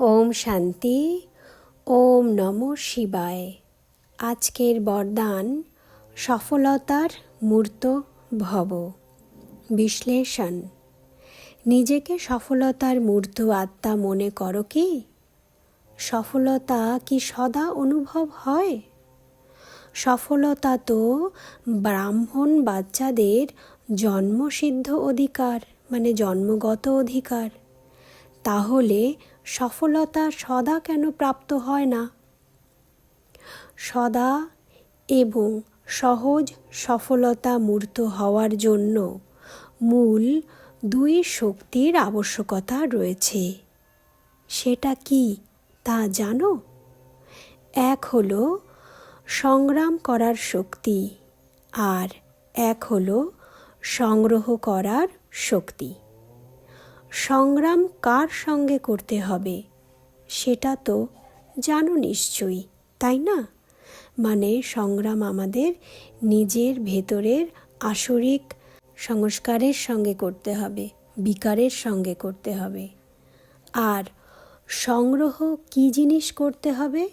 ওম শান্তি, ওম নম শিবায়। আজকের বরদান সফলতার মূর্ত ভব। বিশ্লেষণ, নিজেকে সফলতার মূর্ত আত্মা মনে করো কি? সফলতা কি সদা অনুভব হয়? সফলতা তো ব্রাহ্মণ বাচ্চাদের জন্মসিদ্ধ অধিকার মানে জন্মগত অধিকার। তাহলে সফলতা সদা কেন প্রাপ্ত হয় না? সদা এবং সহজ সফলতা মূর্ত হওয়ার জন্য মূল দুই শক্তির আবশ্যকতা রয়েছে। সেটা কি তা জানো? এক হলো সংগ্রাম করার শক্তি আর এক হলো সংগ্রহ করার শক্তি। সংগ্রাম কার সঙ্গে করতে হবে? সেটা তো জানো নিশ্চয়ই, তাই না? মানে সংগ্রাম আমাদের নিজের ভেতরের আসরিক সংস্কারের সঙ্গে করতে হবে, বিকারের সঙ্গে করতে হবে। আর সংগ্রহ কি জিনিস করতে হবে?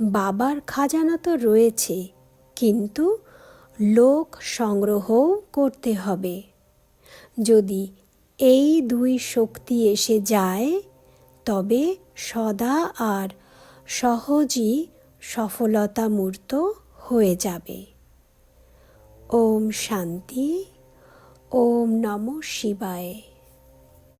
বাবার খাজানা তো রয়েছে, কিন্তু লোক সংগ্রহও করতে হবে। যদি এই দুই শক্তি এসে যায়, তবে সদা আর সহজই সফলতামূর্ত হয়ে যাবে। ওম শান্তি, ওম নম শিবায়।